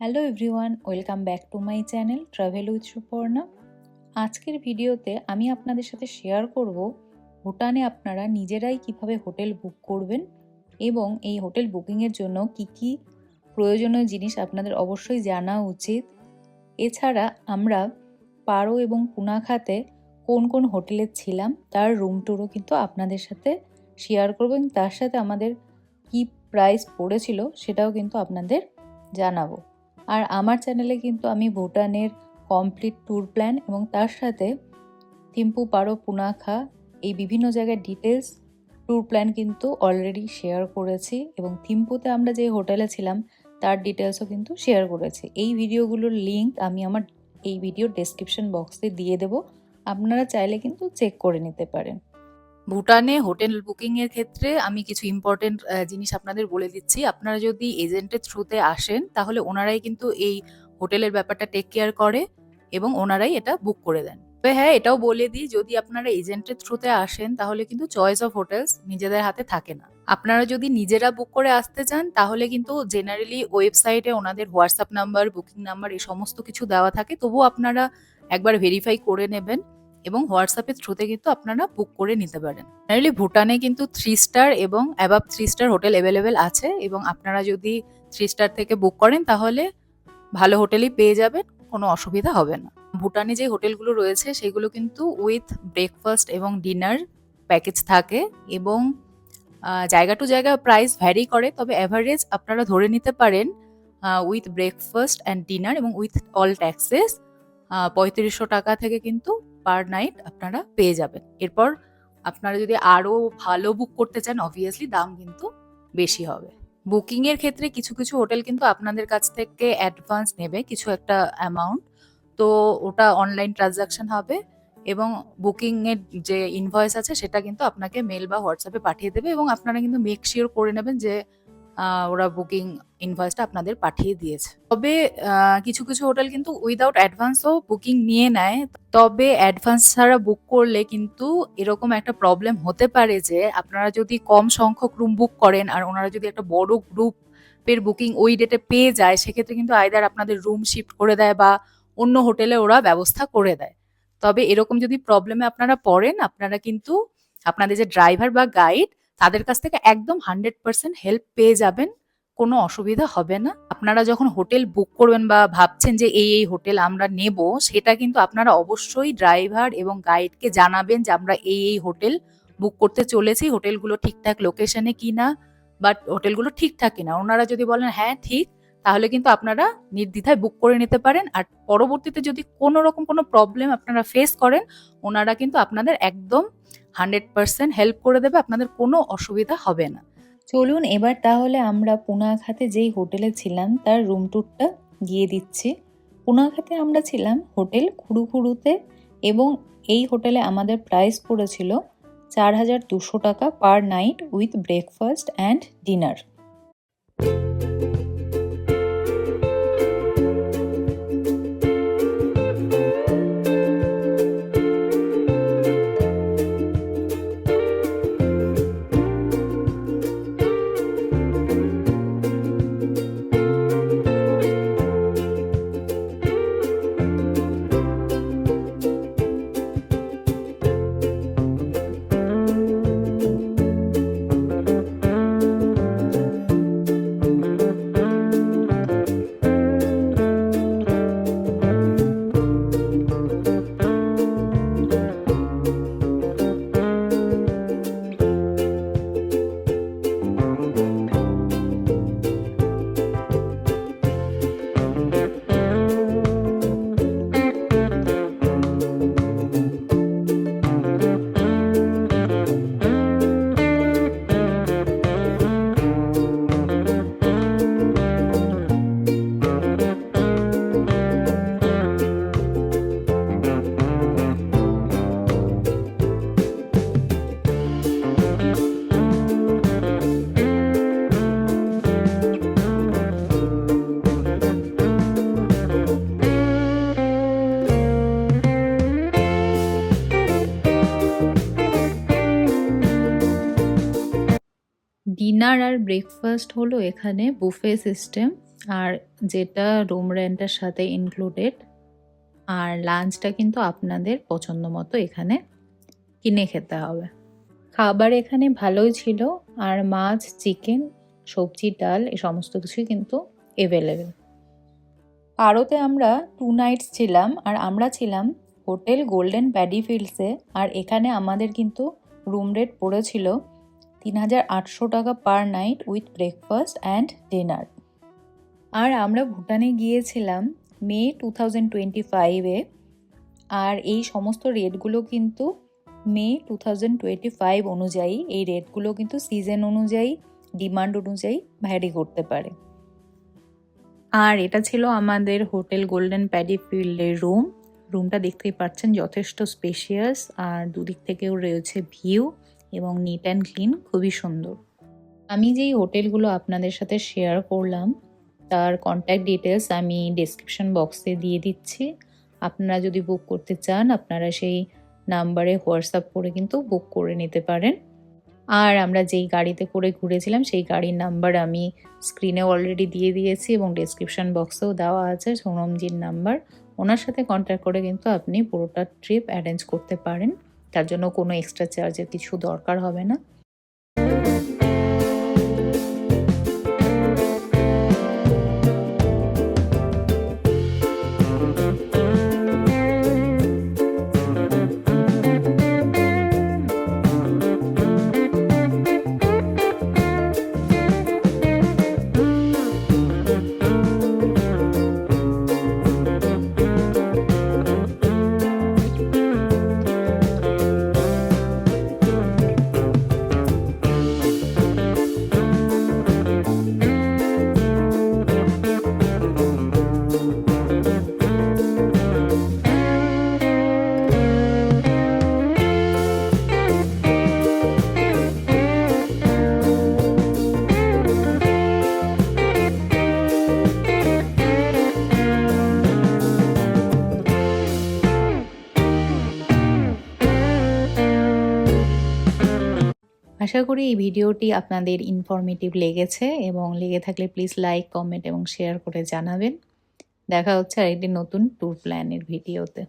Hello everyone welcome back to my channel travel with Suparna আজকের ভিডিওতে আমি আপনাদের সাথে শেয়ার করব ভুটানে আপনারা নিজেরাই কীভাবে হোটেল বুক করবেন এবং এই হোটেল বুকিংয়ের জন্য কি কি প্রয়োজনীয় জিনিস আপনাদের অবশ্যই জানা উচিত। এছাড়া আমরা পারো এবং পুনাখাতে কোন কোন হোটেলে ছিলাম, তার রুম ট্যুরও কিন্তু আপনাদের সাথে শেয়ার করব এবং তার সাথে আমাদের কি প্রাইস পড়েছিল সেটাও কিন্তু আপনাদের জানাব। আর আমার চ্যানেলে কিন্তু আমি ভুটানের কমপ্লিট ট্যুর প্ল্যান এবং তার সাথে থিম্পু পারো পুনাখা এই বিভিন্ন জায়গার ডিটেলস ট্যুর প্ল্যান কিন্তু অলরেডি শেয়ার করেছি এবং থিম্পুতে আমরা যে হোটেলে ছিলাম, তার ডিটেলসও কিন্তু শেয়ার করেছি। এই ভিডিওগুলোর লিঙ্ক আমি আমার এই ভিডিও ডেসক্রিপশন বক্সে দিয়ে দেব। আপনারা চাইলে কিন্তু চেক করে নিতে পারেন। ভুটানে হোটেল বুকিংয়ের ক্ষেত্রে আমি কিছু ইম্পর্টেন্ট জিনিস আপনাদের বলে দিচ্ছি। আপনারা যদি এজেন্টের থ্রুতে আসেন, তাহলে ওনারাই কিন্তু এই হোটেলের ব্যাপারটা টেক কেয়ার করে এবং ওনারাই এটা বুক করে দেন। তবে হ্যাঁ এটাও বলে দিই, যদি আপনারা এজেন্টের থ্রুতে আসেন, তাহলে কিন্তু চয়েস অফ হোটেলস নিজেদের হাতে থাকে না। আপনারা যদি নিজেরা বুক করে আসতে চান, তাহলে কিন্তু জেনারেলি ওয়েবসাইটে ওনাদের হোয়াটসঅ্যাপ নাম্বার বুকিং নাম্বার এই সমস্ত কিছু দেওয়া থাকে। তবুও আপনারা একবার ভেরিফাই করে নেবেন। এবং হোয়াটসঅ্যাপের থ্রুতে কিন্তু আপনারা বুক করে নিতে পারেন। জেনারেলি ভুটানে কিন্তু থ্রি স্টার এবং above three star hotel available আছে এবং আপনারা যদি থ্রি স্টার থেকে বুক করেন তাহলে ভালো হোটেলই পেয়ে যাবেন, কোনো অসুবিধা হবে না। ভুটানে যে হোটেলগুলো রয়েছে সেগুলো কিন্তু উইথ ব্রেকফাস্ট এবং ডিনার প্যাকেজ থাকে এবং জায়গা টু জায়গা প্রাইস ভ্যারি করে, তবে অ্যাভারেজ আপনারা ধরে নিতে পারেন উইথ ব্রেকফাস্ট অ্যান্ড ডিনার এবং উইথ অল ট্যাক্সেস পঁয়ত্রিশশো টাকা থেকে কিন্তু পার নাইট আপনারা পেয়ে যাবেন। এরপর আপনারা যদি আরও ভালো বুক করতে চান অবভিয়াসলি দাম কিন্তু বেশি হবে। বুকিংয়ের ক্ষেত্রে কিছু কিছু হোটেল কিন্তু আপনাদের কাছ থেকে অ্যাডভান্স নেবে কিছু একটা অ্যামাউন্ট তো ওটা অনলাইন ট্রানজাকশন হবে এবং বুকিংয়ের যে ইনভয়েস আছে, সেটা কিন্তু আপনাকে মেল বা হোয়াটসঅ্যাপে পাঠিয়ে দেবে এবং আপনারা কিন্তু মেক শিওর করে নেবেন যে ওরা বুকিং ইনভয়েসটা আপনাদের পাঠিয়ে দিয়েছে। তবে কিছু কিছু হোটেল কিন্তু উইদাউট অ্যাডভান্সও বুকিং নিয়ে নেয়। তবে অ্যাডভান্স ছাড়া বুক করলে কিন্তু এরকম একটা প্রবলেম হতে পারে যে, আপনারা যদি কম সংখ্যক রুম বুক করেন আর ওনারা যদি একটা বড় গ্রুপের বুকিং ওই ডেটে পেয়ে যায়, সেক্ষেত্রে কিন্তু আইদার আপনাদের রুম শিফট করে দেয় বা অন্য হোটেলে ওরা ব্যবস্থা করে দেয়। তবে এরকম যদি প্রবলেমে আপনারা পড়েন, আপনারা কিন্তু আপনাদের যে ড্রাইভার বা গাইড তাদের কাছ থেকে একদম হান্ড্রেড পার্সেন্ট হেল্প পেয়ে যাবেন, কোনো অসুবিধা হবে না। আপনারা যখন হোটেল বুক করবেন বা ভাবছেন যে এই এই হোটেল আমরা নেব, সেটা কিন্তু আপনারা অবশ্যই ড্রাইভার এবং গাইডকে জানাবেন যে আমরা এই এই হোটেল বুক করতে চলেছি, হোটেলগুলো ঠিকঠাক লোকেশনে কি না বাট হোটেলগুলো ঠিকঠাক কিনা। ওনারা যদি বলেন হ্যাঁ ঠিক, তাহলে কিন্তু আপনারা নির্দ্বিধায় বুক করে নিতে পারেন। আর পরবর্তীতে যদি কোনো রকম কোনো প্রবলেম আপনারা ফেস করেন, ওনারা কিন্তু আপনাদের একদম হান্ড্রেড পার্সেন্ট হেল্প করে দেবে, আপনাদের কোনো অসুবিধা হবে না। চলুন, এবার তাহলে আমরা পুনাখাতে যেই হোটেলে ছিলাম, তার রুম ট্যুরটা গিয়ে দিচ্ছি। পুনাখাতে আমরা ছিলাম হোটেল খুড়ুখুড়ুতে এবং এই হোটেলে আমাদের প্রাইস পড়েছিল চার হাজার দুশো টাকা per night with breakfast and dinner dinner R breakfast হলো এখানে বুফে সিস্টেম আর যেটা রুম রেন্টের সাথে ইনক্লুডেড আর লাঞ্চটা কিন্তু আপনাদের পছন্দ মতো এখানে কিনে খেতে হবে। খাবার এখানে ভালোই ছিল, আর মাছ চিকেন সবজি, ডাল এই সমস্ত কিছুই কিন্তু অ্যাভেলেবেল পারোতে আমরা টু নাইটস ছিলাম, আর আমরা ছিলাম হোটেল গোল্ডেন প্যাডি ফিল্ডসে আর এখানে আমাদের কিন্তু রুম রেট পড়েছিল তিন হাজার আটশো টাকা per night with breakfast and dinner. আর আমরা ভুটানে গিয়েছিলাম মে টু থাউজেন্ড টোয়েন্টি ফাইভে আর এই সমস্ত রেটগুলো কিন্তু May two thousand twenty five অনুযায়ী, এই রেটগুলো কিন্তু সিজন অনুযায়ী, ডিমান্ড অনুযায়ী ভ্যারি করতে পারে। আর এটা ছিল আমাদের হোটেল গোল্ডেন প্যাডি ফিল্ডের রুম। রুমটা দেখতেই পাচ্ছেন যথেষ্ট স্পেশিয়াস, আর দুদিক থেকেও রয়েছে ভিউ। এবং নিট অ্যান্ড ক্লিন খুবই সুন্দর। আমি যেই হোটেলগুলো আপনাদের সাথে শেয়ার করলাম, তার কন্ট্যাক্ট ডিটেলস আমি ডিসক্রিপশন বক্সে দিয়ে দিচ্ছি। আপনারা যদি বুক করতে চান, আপনারা সেই নাম্বারে হোয়াটসঅ্যাপ করে কিন্তু বুক করে নিতে পারেন। আর আমরা যেই গাড়িতে করে ঘুরেছিলাম, সেই গাড়ির নাম্বার আমি স্ক্রিনে অলরেডি দিয়ে দিয়েছি এবং ডিসক্রিপশন বক্সেও দেওয়া আছে সোনমজির নাম্বার ওনার সাথে কন্ট্যাক্ট করে কিন্তু আপনি পুরোটা ট্রিপ অ্যারেঞ্জ করতে পারেন। তার জন্য কোনো এক্সট্রা চার্জের কিছু দরকার হবে না। আশা করি এই ভিডিওটি আপনাদের ইনফরমেটিভ লেগেছে এবং লেগে থাকলে প্লিজ লাইক কমেন্ট এবং শেয়ার করে জানাবেন। দেখা হচ্ছে আরেকটি নতুন ট্যুর প্ল্যানের ভিডিওতে।